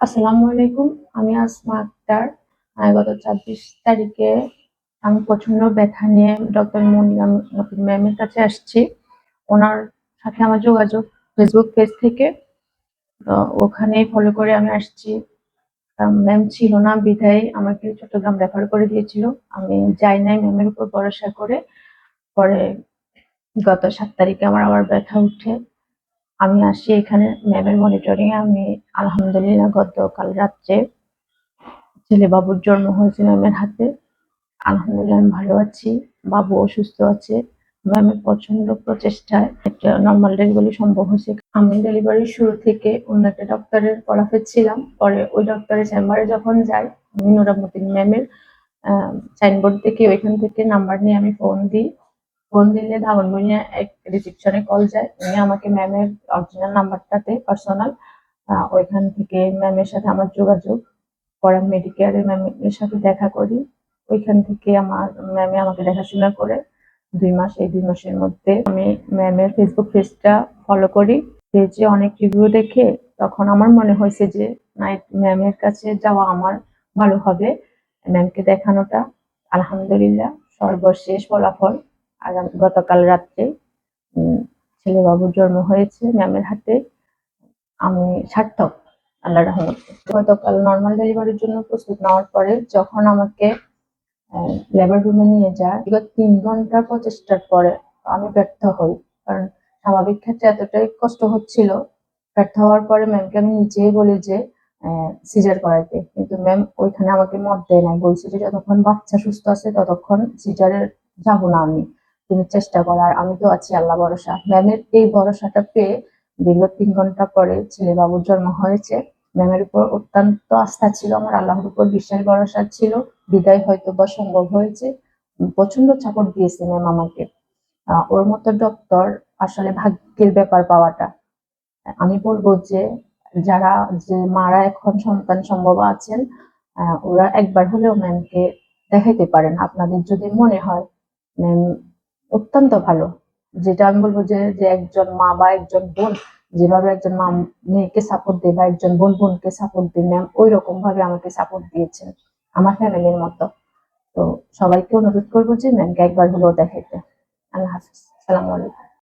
আসসালামু আলাইকুম, আমি আসমা আক্তার। গত ছাব্বিশ তারিখে আমি প্রচণ্ড ব্যথা নিয়ে ডক্টর মুনিয়া মতিন ম্যামের কাছে আসছি। ওনার সাথে আমার যোগাযোগ ফেসবুক পেজ থেকে। ওখানে ফলো করে আমি আসছি। ম্যাম ছিল না, বিধায় আমাকে চট্টগ্রাম রেফার করে দিয়েছিল। আমি যাই নাই ম্যামের উপর ভরসা করে। পরে গত সাত তারিখে আমার আবার ব্যথা উঠে। আমি আসি এখানে ম্যামের মনিটরিং আমি আলহামদুলিল্লাহ গতকাল রাত্রে ছেলে বাবুর জন্ম হয়েছে ম্যামের হাতে। আলহামদুলিল্লাহ আমি ভালো আছি। বাবু অসুস্থ আছে। ম্যামের প্রচণ্ড প্রচেষ্টায় একটা নর্মাল ডেলিভারি সম্ভব হয়েছে। আমি ডেলিভারির শুরু থেকে অন্য একটা ডক্টরের পড়াফে ছিলাম। পরে ওই ডক্টরের চেম্বারে যখন যাই, আমি নুরামুদ্দিন ম্যামের সাইনবোর্ড থেকে ওইখান থেকে নাম্বার নিয়ে আমি ফোন দিই। ফোন দিলে ধাগনবনিয়া এক রিসিপশনে কল যায়। উনি আমাকে ম্যামের অরিজিনাল নাম্বারটাতে পার্সোনাল ওইখান থেকে ম্যামের সাথে আমার যোগাযোগ পরে মেডিকেয়ারের ম্যামের সাথে দেখা করি। ওইখান থেকে আমার ম্যামে আমাকে দেখাশোনা করে। দুই মাস, এই দুই মাসের মধ্যে আমি ম্যামের ফেসবুক পেজটা ফলো করি। পেজে অনেক রিভিউ দেখে তখন আমার মনে হয়েছে যে নাইট ম্যামের কাছে যাওয়া আমার ভালো হবে। ম্যামকে দেখানোটা আলহামদুলিল্লাহ সর্বশেষ ফলাফল। আগাম গতকাল রাত্রে উম, ছেলে বাবুর জন্ম হয়েছে ম্যামের হাতে। আমি সার্থক আল্লাহ রহমতে। গতকাল নর্মাল ডেলিভারির জন্য প্রস্তুত নেওয়ার পরে যখন আমাকে লেবার রুমে নিয়ে যায় বিগত তিন ঘণ্টার প্রচেষ্টার পরে আমি ব্যর্থ হই। কারণ স্বাভাবিক ক্ষেত্রে এতটাই কষ্ট হচ্ছিল। ব্যর্থ হওয়ার পরে ম্যামকে আমি নিজেই বলি যে সিজার করাইতে। কিন্তু ম্যাম ওইখানে আমাকে মত দেয় নাই। বলছে যে যতক্ষণ বাচ্চা সুস্থ আছে ততক্ষণ সিজারের যাব না আমি। তুমি চেষ্টা করো, আর আমি তো আছি, আল্লাহ ভরসা। ম্যামের এই ভরসাটা পেয়ে দীর্ঘ তিন ঘণ্টা পরে ছেলে বাবুর জন্ম হয়েছে। ম্যামের উপর অত্যন্ত আস্থা ছিল, আমার আল্লাহর উপর বিশ্বাস ভরসা ছিল। বিদায় হয়তো বা সম্ভব হয়েছে। প্রচণ্ড সাপোর্ট দিয়েছে ম্যাম আমাকে। ওর মতো ডক্টর আসলে ভাগ্যের ব্যাপার পাওয়াটা। আমি বলব যে, যারা, যে মারা এখন সন্তান সম্ভব আছেন ওরা একবার হলেও ম্যামকে দেখাইতে পারেন। আপনাদের যদি মনে হয়, ম্যাম অত্যন্ত ভালো। যেটা আমি বলব যে যে একজন মা বা একজন বোন যেভাবে একজন মা মেয়েকে সাপোর্ট দেয় বা একজন বোন বোনকে সাপোর্ট দেয় ম্যাম ওই রকম ভাবে আমাকে সাপোর্ট দিয়েছেন আমার ফ্যামিলির মতো। তো সবাইকে অনুরোধ করব যে ম্যামকে একবার হলেও দেখাইতে। আল্লাহ হাফিজ। সালাম আলাইকুম।